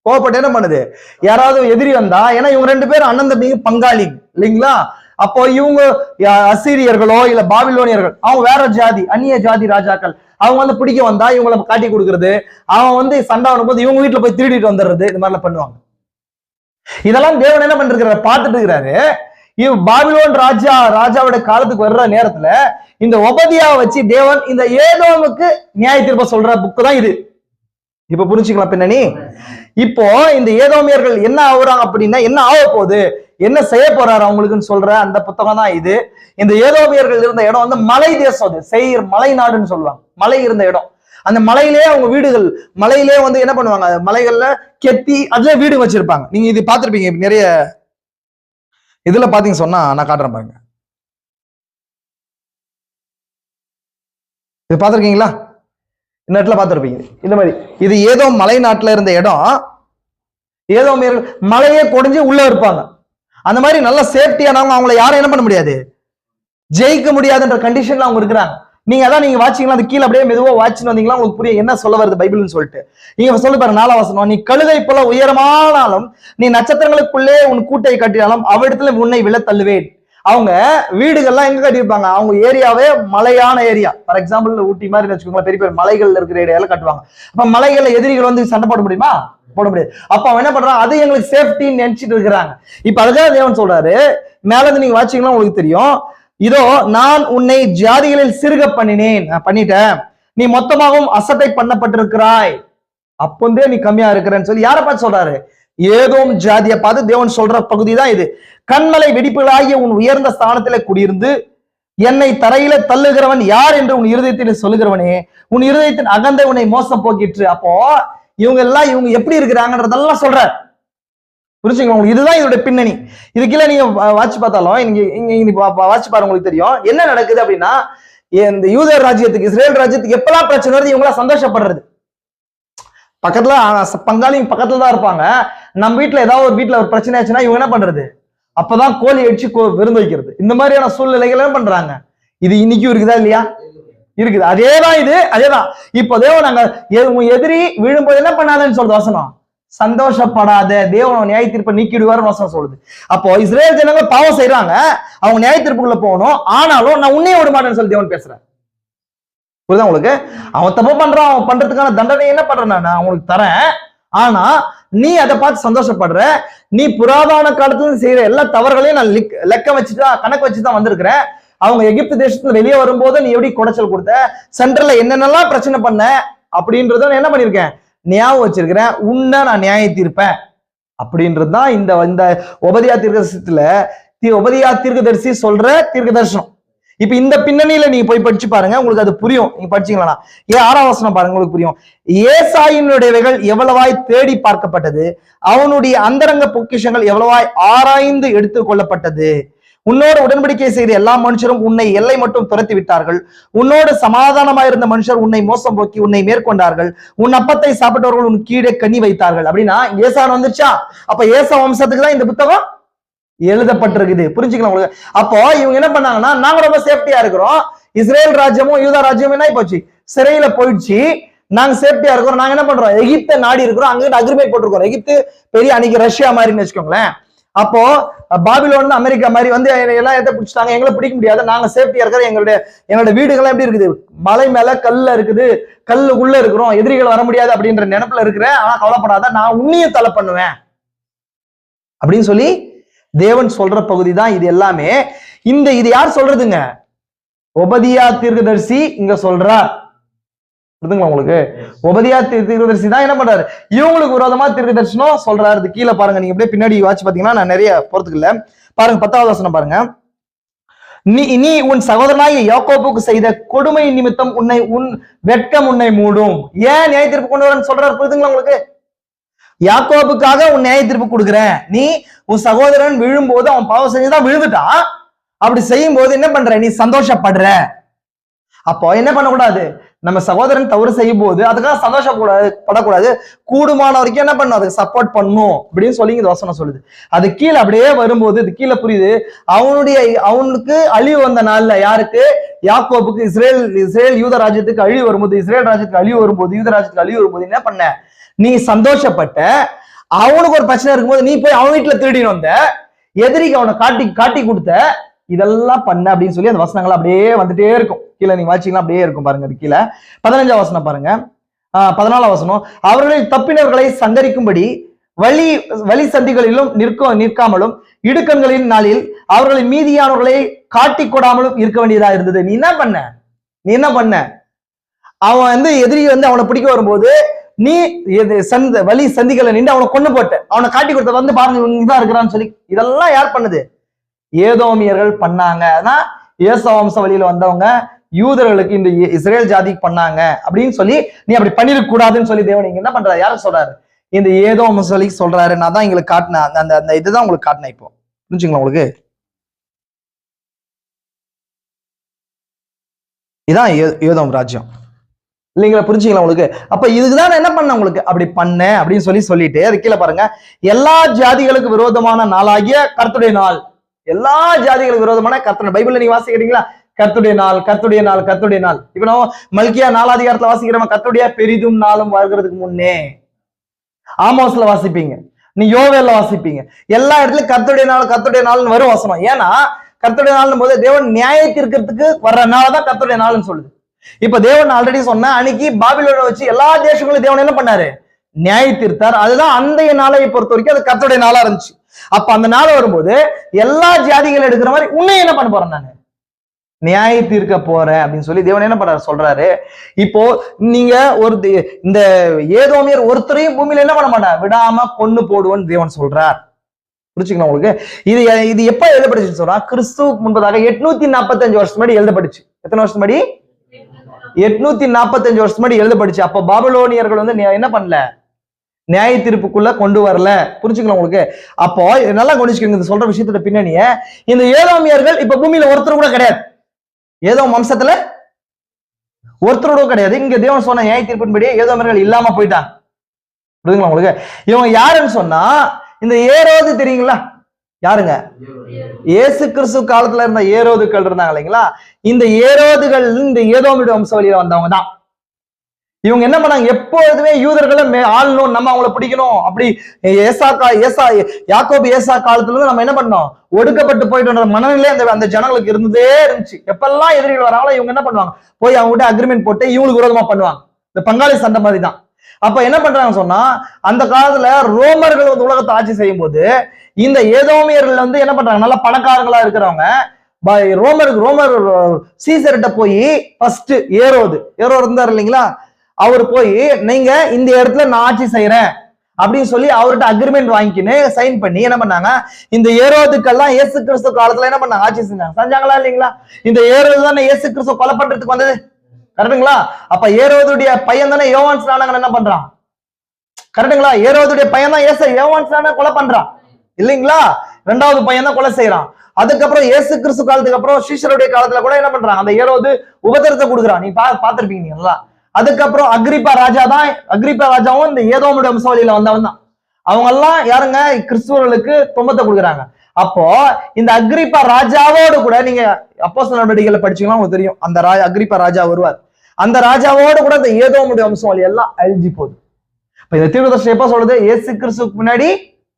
கோவப்பட்டு என்ன பண்ணுது? யாராவது எதிரி வந்தா ஏன்னா இவங்க ரெண்டு பேரும் அண்ணன் தம்பிங்க பங்காளி இல்லைங்களா? அப்போ இவங்க அசீரியர்களோ இல்ல பாபிலோனியர்கள் அவங்க வேற ஜாதி அந்நிய ஜாதி ராஜாக்கள் அவங்க வந்து பிடிக்க வந்தா இவங்கள காட்டி கொடுக்கறது அவன் வந்து சண்டை வரும்போது இவங்க வீட்டுல போய் திருடிட்டு வந்துடுறது இந்த மாதிரிலாம் பண்ணுவாங்க. இதெல்லாம் தேவன் என்ன பண்ணிருக்கிறாரு? பார்த்துட்டு இருக்கிறாரு. இவ் பாபிலோன் ராஜா ராஜாவோட காலத்துக்கு வர்ற நேரத்துல இந்த உபதியாவை வச்சு தேவன் இந்த ஏதோவுக்கு நியாய தீர்ப்ப சொல்ற புக்கு தான் இது. இப்ப புரிஞ்சுக்கலாம் பின்னணி? இப்போ இந்த ஏதோமியர்கள் என்ன ஆகுறாங்க அப்படின்னா என்ன ஆக போகுது என்ன செய்ய போறாரு அவங்களுக்குன்னு சொல்ற அந்த புத்தகம் தான் இது. இந்த ஏதோவியர்கள் இருந்த இடம் வந்து மலை தேசம் அது செயிர் மலை நாடுன்னு சொல்லுவாங்க மலை இருந்த இடம். அந்த மலையிலே அவங்க வீடுகள் மலையிலே வந்து என்ன பண்ணுவாங்க? மலைகள்ல கெத்தி அதுல வீடு வச்சிருப்பாங்க. நீங்க இது பார்த்துருப்பீங்க நிறைய இதுல பாத்தீங்க சொன்னா நான் காட்டுறேன் பாருங்க. இது பார்த்துருக்கீங்களா? இந்த இடத்துல பார்த்துருப்பீங்க. இந்த மாதிரி. இது ஏதோ மலை நாட்டில் இருந்த இடம். ஏதோ மலையே குடைஞ்சு உள்ள இருப்பாங்க. அந்த மாதிரி நல்ல சேஃப்டியானவங்க அவங்கள யாரும் என்ன பண்ண முடியாது? ஜெயிக்க முடியாதுன்ற கண்டிஷன்ல அவங்க இருக்கிறாங்க. நீங்க அதான் நீங்க வாட்சிங்களா அது கீழே அப்படியே மெதுவா வாட்சின்னு வந்தீங்களா உங்களுக்கு புரிய என்ன சொல்ல வருது பைபிள்னு சொல்லிட்டு. நீங்க சொல்லி பாரு நாலா வசனம் நீ கழுதை போல உயரமானாலும் நீ நட்சத்திரங்களுக்குள்ளே உன் கூட்டை கட்டினாலும் அவ்விடத்துல உன்னை விழ தள்ளுவேன் அவங்க வீடுகள்லாம் எங்க கட்டியிருப்பாங்க? அவங்க ஏரியாவே மலையான ஏரியா. ஃபார் எக்ஸாம்பிள் ஊட்டி மாதிரி வச்சுக்கோங்களேன் பெரிய பெரிய மலைகள் இருக்கிற ஏரியால கட்டுவாங்க. அப்ப மலைகள்ல எதிரிகள் வந்து சண்டை போட முடியுமா? போட முடியாது. அப்ப அவன் என்ன பண்றான்? அது எங்களுக்கு சேஃப்டின்னு நினைச்சிட்டு இருக்கிறாங்க. இப்ப அதுக்காக தேவன் சொல்றாரு மேல இருந்து நீங்க வாட்சிங்கன்னா உங்களுக்கு தெரியும். இதோ நான் உன்னை ஜாதிகளில் சிறுக பண்ணினேன். நான் பண்ணிட்டேன். நீ மொத்தமாகவும் அசட்டை பண்ணப்பட்டிருக்கிறாய். அப்பந்தே நீ கம்மியா இருக்கிறன்னு சொல்லி யாரை பார்த்து சொல்றாரு? ஏதோ ஜாதியை பார்த்து தேவன் சொல்ற பகுதி தான் இது. கண்மலை வெடிப்புகளாகிய உன் உயர்ந்த ஸ்தானத்திலே குடியிருந்து என்னை தரையில தள்ளுகிறவன் யார் என்று உன் இருதயத்தில் சொல்லுகிறவனே உன் இருதயத்தின் அகந்தை உன்னை மோசம் போக்கிற்று. அப்போ இவங்க எல்லாம் இவங்க எப்படி இருக்கிறாங்கன்றதெல்லாம் சொல்ற புரிஞ்சுங்க உங்களுக்கு இதுதான் இதோட பின்னணி. இது கீழே நீங்க வாட்ச் பார்த்தாலும் இங்க இங்க இங்க வாட்ச் பாருங்க உங்களுக்கு தெரியும். என்ன நடக்குது அப்படின்னா இந்த யூதர் ராஜ்யத்துக்கு இஸ்ரேல் ராஜ்யத்துக்கு எப்பெல்லாம் பிரச்சனை வருது இவங்களா சந்தோஷப்படுறது. பக்கத்துல அஹ், பங்காளி பக்கத்துல தான் இருப்பாங்க. நம்ம வீட்டுல ஏதாவது ஒரு வீட்டுல ஒரு பிரச்சனை ஆச்சுன்னா இவங்க என்ன பண்றது? அப்பதான் கோழி அடிச்சு கோ- விருந்து வைக்கிறது. இந்த மாதிரியான சூழ்நிலைகள் என்ன பண்றாங்க? இது இன்னைக்கும் இருக்குதா இல்லையா? இருக்குது. அதேதான் இது அதேதான். இப்போ தேவன் நாங்க உன் எதிரி விழும்போது என்ன பண்ணாதன்னு சொல்றது வசனம்? சந்தோஷப்படாத. தேவன் நியாய தீர்ப்பை நீக்கிடுவார் வசனம் சொல்லுது. அப்போ இஸ்ரேல் ஜனங்க பாவம் செய்யறாங்க அவங்க நியாய தீர்ப்புக்குள்ள போகணும். ஆனாலும் நான் உன்னையே விட மாட்டேன்னு சொல்லி தேவன் பேசுறேன் புரியுதா உங்களுக்கு? அவன் தப்பு பண்றான். அவன் பண்றதுக்கான தண்டனை என்ன பண்றேன் நான் அவனுக்கு தரேன். ஆனா நீ அதை பார்த்து சந்தோஷப்படுற. நீ புராதான காலத்துல செய்யற எல்லா தவறுகளையும் நான் லிக்- லெக்க வச்சுட்டு தான் கணக்கு வச்சு தான் வந்திருக்கிறேன். அவங்க எகிப்து தேசத்துல வெளியே வரும்போது நீ எப்படி குடைச்சல் கொடுத்த? சென்டர்ல என்னென்னலாம் பிரச்சனை பண்ண? அப்படின்றத நான் என்ன பண்ணிருக்கேன்? ஞாபகம் வச்சிருக்கிறேன். உன்னை நான் நியாய தீர்ப்பேன் அப்படின்றது தான் இந்த இந்த உபதியா தீர்க்கதரிசனத்துல தி- உபதியா தீர்க்கதரிசி சொல்ற தீர்க்க தரிசனம் இப்ப இந்த பின்னணியில நீங்க போய் படிச்சு பாருங்க. உங்களுக்கு அது புரியும். நீங்க படிச்சீங்களா ஏன் ஆறாம் வசனம் பாருங்க. உங்களுக்கு புரியும். ஏசாயினுடையவைகள் எவ்வளவாய் தேடி பார்க்கப்பட்டது? அவனுடைய அந்தரங்க பொக்கிஷங்கள் எவ்வளவாய் ஆராய்ந்து எடுத்துக் கொள்ளப்பட்டது உன்னோடு உடன்படிக்கை செய்த எல்லா மனுஷரும் உன்னை எல்லை மட்டும் துரத்தி விட்டார்கள். உன்னோடு சமாதானமாயிருந்த மனுஷர் உன்னை மோசம் போக்கி உன்னை மேற்கொண்டார்கள். உன் அப்பத்தை சாப்பிட்டவர்கள் உன் கீழே கனி வைத்தார்கள். அப்படின்னா ஏசான் வந்துருச்சா? அப்ப ஏசா வம்சத்துக்கு தான் இந்த புத்தகம் எழுதப்பட்டிருக்குது. புரிஞ்சுக்கலாம் உங்களுக்கு? அப்போ இவங்க என்ன பண்ணாங்கன்னா நாங்க ரொம்ப சேஃப்டியா இருக்கிறோம். இஸ்ரேல் ராஜ்யமும் யூதா ராஜ்யமும் என்ன போச்சு? சிறையில போயிடுச்சு. நாங்க சேஃப்டியா இருக்கிறோம். நாங்க என்ன பண்றோம்? எகிப்த நாடி இருக்கிறோம். அங்கிட்ட அக்ரிமெண்ட் போட்டிருக்கோம் எகிப்து பெரிய அன்னைக்கு ரஷ்யா மாதிரின்னு வச்சுக்கோங்களேன். அப்போ பாபிலோன் அமெரிக்கா மாதிரி வந்து எல்லாம் இடத்த பிடிச்சிட்டாங்க. எங்களை பிடிக்க முடியாது. நாங்க சேஃப்டியா இருக்கிற எங்களுடைய எங்களோட வீடுகள்லாம் எப்படி இருக்குது? மலை மேல கல்ல இருக்குது. கல்லுக்குள்ள இருக்கிறோம். எதிரிகள் வர முடியாது அப்படின்ற நினைப்புல இருக்கிறேன். ஆனா கவலைப்படாத நான் உன்னையும் தலை பண்ணுவேன். அப்படின்னு சொல்லி தேவன் சொல்ற பகுதி தான் இது எல்லாமே. இந்த இது யார் சொல்றதுங்க? உபதியா தீர்க்கதரிசி இங்க சொல்றார். புரிதுங்களா உங்களுக்கு? உபதியா தீர்- தீர்க்கதரிசி தான் என்ன பண்றாரு? இவங்களுக்கு விரோதமா தீர்க்கதரிசனம் சொல்றாரு. இது கீழே பாருங்க. நீங்க அப்படியே பின்னாடி வாட்சி பாத்தீங்கன்னா நான் நிறைய போறதுக்கு இல்ல பாருங்க பத்தாவது வசனம் பாருங்க. நீ நீ உன் சகோதரனாகிய யோகோப்புக்கு செய்த கொடுமை நிமித்தம் உன்னை உன் வெட்கம் உன்னை மூடும். ஏன் நியாய தீர்ப்பு கொண்டு வரேன்னு சொல்றாரு? புரியுதுங்களா உங்களுக்கு? யாக்கோபுக்காக உன் நியாய தீர்ப்பு கொடுக்குறேன். நீ உன் சகோதரன் விழும்போது அவன் பாவம் செஞ்சுதான் விழுந்துட்டான் அப்படி செய்யும் போது என்ன பண்ற? நீ சந்தோஷப்படுற. அப்போ என்ன பண்ணக்கூடாது? நம்ம சகோதரன் தவறு செய்யும் போது அதுக்காக சந்தோஷப்படாது படக்கூடாது. கூடுமான வரைக்கும் என்ன பண்ணும்? அதுக்கு சப்போர்ட் பண்ணும் அப்படின்னு சொல்லி இந்த வசனம் சொல்லுது. அது கீழே அப்படியே வரும்போது இது கீழே புரியுது. அவனுடைய அவனுக்கு அழிவு வந்த நாள்ல யாருக்கு? யாக்கோப்புக்கு இஸ்ரேல் இஸ்ரேல் யூத ராஜ்யத்துக்கு அழிவு வரும்போது இஸ்ரேல் ராஜ்யத்துக்கு அழிவு வரும்போது யூத ராஜ்யத்துக்கு அழிவு வரும்போது என்ன பண்ண? நீ சந்தோஷப்பட்ட அவனுக்கு ஒரு பிரச்சனை இருக்கும்போது நீ போய் அவன் வீட்டுல திருடின்னு வந்த எதிரிக்கு அவனை காட்டி காட்டி கொடுத்த இதெல்லாம் பண்ண அப்படின்னு சொல்லி அந்த வசனங்கள் அப்படியே வந்துட்டே இருக்கும் கீழே நீங்க வாட்சிங்கன்னா அப்படியே இருக்கும் பாருங்க அது கீழே பதினஞ்சாம் வசனம் பாருங்க ஆஹ் பதினாலாம் வசனம் அவர்களில் தப்பினவர்களை சங்கரிக்கும்படி வழி வழி சந்திகளிலும் நிற்க நிற்காமலும் இடுக்கண்களின் நாளில் அவர்களின் மீதியானவர்களை காட்டி கொடாமலும் இருக்க வேண்டியதா இருந்தது நீ என்ன பண்ண நீ என்ன பண்ண அவன் வந்து எதிரி வந்து அவனை பிடிக்க வரும்போது நீ சந்த வழி சந்திகளை நின்று அவனை கொண்டு போட்ட அவனை காட்டி கொடுத்த வந்து பாருங்க இவன் இங்கதான் இருக்கிறான்னு சொல்லி இதெல்லாம் யார் பண்ணுது ஏதோமியர்கள் பண்ணாங்க. அதான் ஏச வம்ச வழியில வந்தவங்க யூதர்களுக்கு இந்த இஸ்ரேல் ஜாதிக்கு பண்ணாங்க அப்படின்னு சொல்லி நீ அப்படி பண்ணிருக்க கூடாதுன்னு சொல்லி தேவன் இங்க என்ன பண்றாரு? யாரும் சொல்றாரு? இந்த ஏதோ வம்ச சொல்றாரு. நான் தான் எங்களுக்கு காட்டினேன் அந்த- அந்த இதுதான் உங்களுக்கு காட்டினேன் இப்போ. புரிஞ்சுங்களா உங்களுக்கு? இதான் ஏதோ ராஜ்யம். இல்லைங்களா? புரிஞ்சுங்களா உங்களுக்கு? அப்ப இதுக்குதான் நான் என்ன பண்ண உங்களுக்கு? அப்படி பண்ணேன் அப்படின்னு சொல்லி சொல்லிட்டு அது கீழே பாருங்க. எல்லா ஜாதிகளுக்கு விரோதமான நாளாகிய கருத்துடைய நாள். எல்லா ஜாதிகளுக்கு விரோதமான கர்த்தனை பைபிள்ல நீங்க வாசிக்கிறீங்களா? கத்துடைய நாள் கத்துடைய நாள் கத்துடைய நாள். இப்ப நம்ம மல்கியா நாலாதிகாரத்துல வாசிக்கிறவங்க கத்துடைய பெரிதும் நாளும் வருகிறதுக்கு முன்னே. ஆமோஸ்ல வாசிப்பீங்க. நீ யோவேல வாசிப்பீங்க. எல்லா இடத்துலயும் கத்துடைய நாள் கத்துடைய நாள்னு வரும் வசனம். ஏன்னா கத்துடைய நாள்னு போது தேவன் நியாய தீர்க்கறதுக்கு வர்ற நாள் தான் நாள்னு சொல்லுது. இப்ப தேவன் ஆல்ரெடி சொன்ன அன்னைக்கு பாபிலோட வச்சு எல்லா தேசங்களும் தேவன் என்ன பண்ணாரு? நியாய தீர்த்தார் அதுதான் அந்தைய நாளை பொறுத்த வரைக்கும் அது கத்துடைய நாளா இருந்துச்சு. அப்ப அந்த நாள் வரும்போது எல்லா ஜாதிகள் எடுக்கிற மாதிரி உன்னை என்ன பண்ண போறேன் நானு? நியாய தீர்க்க போறேன் அப்படின்னு சொல்லி தேவன் என்ன பண்றாரு? சொல்றாரு. இப்போ நீங்க ஒரு இந்த ஏதோமியர் ஒருத்தரையும் பூமியில என்ன பண்ண மாட்டார் விடாம கொண்டு போடுவோன்னு தேவன் சொல்றார். புரிச்சுக்கலாம் உங்களுக்கு? இது இது எப்ப எழுதப்பட்டுச்சு சொல்றா கிறிஸ்துவுக்கு முன்பதாக எட்நூத்தி நாற்பத்தஞ்சு வருஷம் முன்னாடி எழுதப்பட்டுச்சு. எத்தனை வருஷம் முன்னாடி? எட்நூத்தி நாற்பத்தஞ்சு வருஷம் முன்னாடி எழுதப்பட்டுச்சு. அப்ப பாபலோனியர்கள் வந்து என்ன பண்ணல? நியாய தீர்ப்புக்குள்ள கொண்டு வரல. புரிஞ்சுக்கலாம் உங்களுக்கு? அப்போ நல்லா கவனிச்சுக்கோங்க இந்த சொல்ற விஷயத்தோட பின்னணிய. இந்த ஏதோமியர்கள் இப்ப பூமியில ஒருத்தர் கூட கிடையாது. ஏதோ வம்சத்துல ஒருத்தர் கூட கிடையாது. இங்க தேவன் சொன்ன நியாய தீர்ப்பின்படியே ஏதோமியர்கள் இல்லாம போயிட்டாங்க. புரியுதுங்களா உங்களுக்கு? இவங்க யாருன்னு சொன்னா இந்த ஏரோது தெரியுங்களா? யாருங்க? ஏசு கிறிஸ்து காலத்துல இருந்த ஏரோதுக்கள் இருந்தாங்க இல்லைங்களா? இந்த ஏரோதுகள் இந்த ஏதோமிட வம்ச வழியில வந்தவங்க தான் இவங்க என்ன பண்ணாங்க? எப்பொழுதுமே யூதர்களை மே- ஆளணும் நம்ம அவங்கள பிடிக்கணும். அப்படி ஏசா கா ஏசா யாக்கோபு ஏசா காலத்துல இருந்து நம்ம என்ன பண்ணோம்? ஒடுக்கப்பட்டு போயிட்டு மனநிலை அந்த அந்த ஜனங்களுக்கு இருந்ததே இருந்துச்சு. எப்பெல்லாம் எதிரிகள் வராங்களோ இவங்க என்ன பண்ணுவாங்க? போய் அவங்க கிட்ட அக்ரிமெண்ட் போட்டு இவங்களுக்கு விரோதமா பண்ணுவாங்க. இந்த பங்காளி சண்டை மாதிரி தான் அப்ப என்ன பண்றாங்க சொன்னா அந்த காலத்துல ரோமர்கள் வந்து உலகத்தை ஆட்சி செய்யும் போது இந்த ஏதோமியர்கள் வந்து என்ன பண்றாங்க? நல்ல பணக்காரங்களா இருக்கிறவங்க ரோமருக்கு ரோமர் சீசர்கிட்ட போய் ஃபர்ஸ்ட் ஏரோது. ஏரோ இருந்தார் இல்லைங்களா? அவர் போய் நீங்க இந்த இடத்துல நான் ஆட்சி செய்யறேன் அப்படின்னு சொல்லி அவர்கிட்ட அக்ரிமெண்ட் வாங்கிக்கின்னு சைன் பண்ணி என்ன பண்ணாங்க? இந்த ஏரோதுக்கெல்லாம் இயேசு கிறிஸ்து காலத்துல என்ன பண்ணாங்க? ஆட்சி செஞ்சாங்க. செஞ்சாங்களா இல்லைங்களா? இந்த ஏரோது தானே இயேசு கிறிஸ்து கொலை பண்றதுக்கு வந்தது. கரெக்டுங்களா அப்ப ஏரோதுடைய பையன் தானே யோவான் ஸ்நானகன் என்ன பண்றான்? கரெக்டுங்களா ஏரோதுடைய பையன் தான் ஏச யோவான் ஸ்நானகன் கொலை பண்றான். இல்லைங்களா? ரெண்டாவது பையன் தான் கொலை செய்யறான் அதுக்கப்புறம் ஏசு கிறிஸ்து காலத்துக்கு அப்புறம் சீஷருடைய காலத்துல கூட என்ன பண்றாங்க அந்த ஏரோது உபதரத்தை கொடுக்குறான். நீ பா பாத்திருப்பீங்க நீங்களா அதுக்கப்புறம் அக்ரிப்பா ராஜா தான் அக்ரிப்பா ராஜாவும் இந்த ஏதோமுடைய வம்சாவளியில வந்தவன் தான். அவங்க எல்லாம் யாருங்க? கிறிஸ்துவர்களுக்கு துன்பத்தை கொடுக்குறாங்க. அப்போ இந்த அக்ரிப்பா ராஜாவோடு கூட நீங்க அப்போ நடவடிக்கைகளை படிச்சீங்கன்னா உங்களுக்கு தெரியும். அந்த ரா அக்ரிப்பா ராஜா வருவார். அந்த ராஜாவோடு கூட இந்த ஏதோமுடைய வம்சாவளி எல்லாம் அழிஞ்சு போகுது. இப்ப இந்த தீர்க்கதர்ஷனம் எப்ப சொல்றது ஏசு கிறிஸ்துக்கு முன்னாடி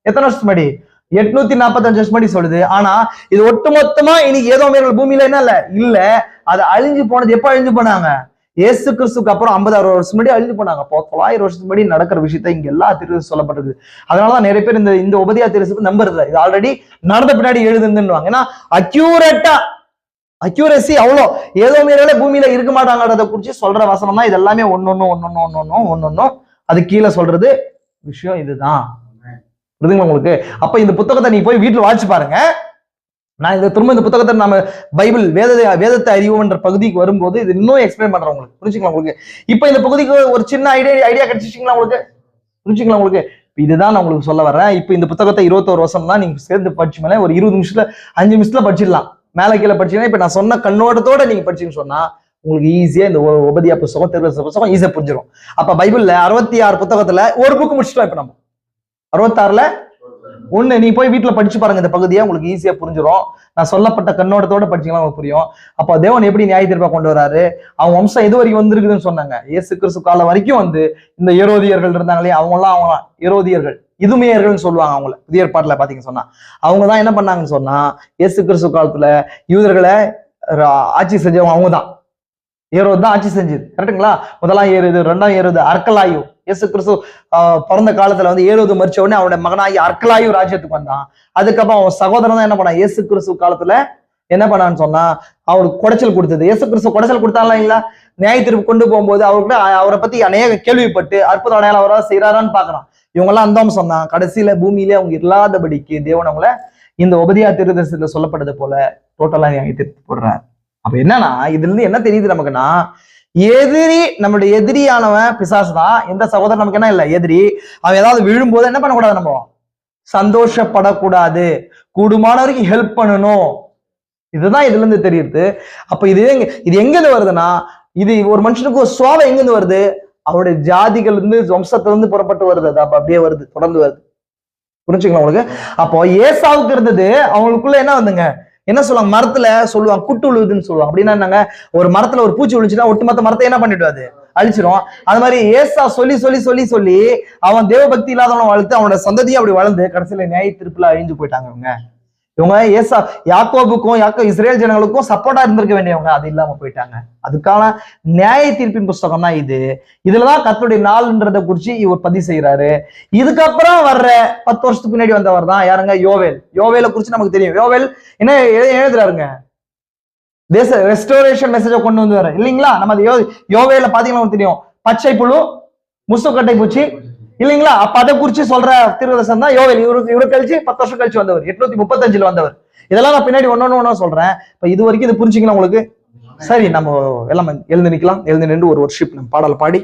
எத்தனை வருஷம் முன்னாடி? எட்நூத்தி நாற்பத்தஞ்சு வருஷம் சொல்லுது. ஆனா இது ஒட்டுமொத்தமா இன்னைக்கு ஏதோ மேல பூமியில என்ன இல்ல? இல்ல. அது அழிஞ்சு போனது. எப்ப அழிஞ்சு போனாங்க? இயேசு கிறிஸ்துக்கு அப்புறம் ஐம்பது அறுபது வருஷம் முன்னாடி அழிந்து போனாங்க. அப்போ தொள்ளாயிரம் வருஷத்துக்கு முன்னாடி நடக்கிற விஷயத்த இங்க எல்லா திரு சொல்லப்பட்டிருக்கு அதனாலதான் நிறைய பேர் இந்த இந்த உபதியா திருசுக்கு நம்புறது இது ஆல்ரெடி நடந்த பின்னாடி எழுதுன்னுவாங்க ஏன்னா அக்யூரேட்டா அக்யூரசி அவ்வளோ. ஏதோ மீறலே பூமியில இருக்க மாட்டாங்கிறத குறிச்சு சொல்ற வசனம் தான் இது எல்லாமே ஒன்னொன்னு ஒன்னொன்னு ஒன்னொன்னு ஒன்னொன்னு அது கீழே சொல்றது விஷயம் இதுதான். புரிதுங்களா உங்களுக்கு? அப்ப இந்த புத்தகத்தை நீ போய் வீட்டுல வாசிச்சு பாருங்க. நான் இந்த திரும்ப இந்த புத்தகத்தை நம்ம பைபிள் வேத வேதத்தை அறிவோம்ன்ற பகுதிக்கு வரும்போது இது இன்னும் எக்ஸ்பிளைன் பண்றேன் உங்களுக்கு. புரிஞ்சுக்கலாம் உங்களுக்கு? இப்போ இந்த பகுதிக்கு ஒரு சின்ன ஐடியா ஐடியா கிடைச்சிச்சிங்களா உங்களுக்கு? புரிஞ்சுக்கலாம் உங்களுக்கு? இதுதான் நான் உங்களுக்கு சொல்ல வரேன் இப்போ இந்த புத்தகத்தை இருபத்தோரு வருஷம் தான் நீங்க சேர்ந்து படிச்சு மேலே ஒரு இருபது நிமிஷத்துல அஞ்சு நிமிஷத்துல படிச்சிடலாம். மேலே கீழே படிச்சீங்கன்னா இப்போ நான் சொன்ன கண்ணோட்டத்தோட நீங்க படிச்சீங்கன்னு சொன்னா உங்களுக்கு ஈஸியா இந்த உபதியா புத்தகம் திருவச புத்தகம் ஈஸியா புரிஞ்சிடும் அப்ப பைபிள்ல அறுபத்தி ஆறு புத்தகத்துல ஒரு புக் முடிச்சிட்டோம் இப்ப நம்ம. அறுபத்தாறுல ஒண்ணு நீ போய் வீட்டுல படிச்சு பாருங்க இந்த பகுதியை உங்களுக்கு ஈஸியா புரிஞ்சிடும் நான் சொல்லப்பட்ட கண்ணோட்டத்தோட படிச்சீங்கன்னா உங்களுக்கு புரியும். அப்போ தேவன் எப்படி நியாய தீர்ப்பா கொண்டு வராரு? அவங்க வம்சம் எது வரைக்கும் வந்திருக்குதுன்னு சொன்னாங்க. இயேசு கிறிஸ்து காலம் வரைக்கும் வந்து இந்த ஏரோதியர்கள் இருந்தாங்களே அவங்க எல்லாம் அவங்க ஏரோதியர்கள் இதுமையர்கள்னு சொல்லுவாங்க அவங்கள. புதிய ஏற்பாட்டுல பாத்தீங்க சொன்னா. அவங்க தான் என்ன பண்ணாங்கன்னு சொன்னா இயேசு கிறிஸ்து காலத்துல யூதர்களை ரா- ஆட்சி செஞ்சவங்க அவங்க தான் ஏரோது தான் ஆட்சி செஞ்சது. கரெக்ட்டுங்களா? முதலாம் ஏறுது ரெண்டாம் ஏறுது அர்க்கலாயு. இயேசு கிறிஸ்து ஆஹ், பிறந்த காலத்துல வந்து ஏழுவது மறிச்ச உடனே அவனுடைய மகனாகி அர்க்கலாயு ராஜ்யத்துக்கு வந்தான். அதுக்கப்புறம் அவன் சகோதரன் தான் என்ன பண்ணான்? இயேசு கிறிஸ்து காலத்துல என்ன பண்ணான்னு சொன்னா அவருக்கு குடைச்சல் கொடுத்தது. இயேசு கிறிஸ்து குடைச்சல் கொடுத்தாங்களா இல்ல? நியாய தீர்ப்பு கொண்டு போகும்போது அவர்கிட்ட அவரை பத்தி அநேக கேள்விப்பட்டு அற்புத அடையாளம் அவரா செய்யறாரான்னு பாக்குறான் இவங்கெல்லாம் அந்தம் சொன்னான் கடைசியில பூமியிலே அவங்க இல்லாதபடிக்கு தேவன் அவங்கள இந்த உபதியா திருதரிசனத்துல சொல்லப்பட்டது போல டோட்டலா நியாய தீர்ப்பு போடுறாரு. அப்ப என்னன்னா இதுல இருந்து என்ன தெரியுது நமக்குன்னா எதிரி நம்மளுடைய எதிரியானவன் பிசாசு தான் எந்த சகோதரன் நமக்கு என்ன இல்லை? எதிரி. அவன் ஏதாவது விழும்போது என்ன பண்ணக்கூடாது நம்ம? சந்தோஷப்படக்கூடாது. கூடுமான வரைக்கும் ஹெல்ப் பண்ணணும். இதுதான் இதுல இருந்து தெரியுது. அப்ப இது எங்க இது எங்க இருந்து வருதுன்னா இது ஒரு மனுஷனுக்கு ஒரு சுவாவை எங்க இருந்து வருது? அவருடைய ஜாதிகள் இருந்து வம்சத்துல இருந்து புறப்பட்டு வருது. அது அப்ப அப்படியே வருது தொடர்ந்து வருது. புரிஞ்சுக்கலாம் உங்களுக்கு? அப்போ ஏசாவுக்கு இருந்தது அவங்களுக்குள்ள என்ன வந்துங்க? என்ன சொல்லுவாங்க? மரத்துல சொல்லுவாங்க குட்டு உழுவுதுன்னு சொல்லுவாங்க. அப்படின்னா நாங்க ஒரு மரத்துல ஒரு பூச்சி விழுச்சுன்னா ஒட்டுமொத்த மரத்தை என்ன பண்ணிடுவாது அழிச்சிரும். அது மாதிரி ஏசா சொல்லி சொல்லி சொல்லி சொல்லி அவன் தேவபக்தி இல்லாதவனை வளர்த்து அவனோட சந்ததியும் அப்படி வளர்ந்து கடைசியில நியாய திருப்புல அழிஞ்சு போயிட்டாங்க அவங்க இவங்க ஏசா யாக்கோபுக்கும் யாக்கோ இஸ்ரேல் ஜனங்களுக்கும் சப்போர்ட்டா இருந்திருக்க வேண்டியவங்க. அது இல்லாம போயிட்டாங்க. அதுக்கான நியாய தீர்ப்பின் புஸ்தகம் தான் இது. இதுலதான் கத்துடைய நாள்ன்றத குறிச்சு இவர் பதிவு செய்யறாரு இதுக்கப்புறம் வர்ற பத்து வருஷத்துக்கு முன்னாடி வந்தவர் தான் யாருங்க? யோவேல். யோவேல குறிச்சு நமக்கு தெரியும். யோவேல் என்ன எழுதுறாருங்க? தேச ரெஸ்டோரேஷன் மெசேஜை கொண்டு வந்து வர இல்லைங்களா? நம்ம யோ யோவேல பாத்தீங்கன்னா தெரியும். பச்சை புழு முசுக்கட்டை பூச்சி இல்லைங்களா? அப்ப அதை குறிச்சு சொல்ற திருவரசன் தான் யோவேல் இவரு இவரு கழிச்சு பத்து வருஷம் கழிச்சு வந்தவர் எட்நூத்தி முப்பத்தஞ்சுல வந்தவர். இதெல்லாம் நான் பின்னாடி ஒன்னொன்னு ஒன்னும் சொல்றேன். இப்ப இது வரைக்கும் இது புரிஞ்சுக்கலாம் உங்களுக்கு? சரி நம்ம எல்லாம் எழுந்து நிக்கலாம். எழுந்து நின்று ஒரு ஒர்ஷிப் நம்ம பாடல் பாடி.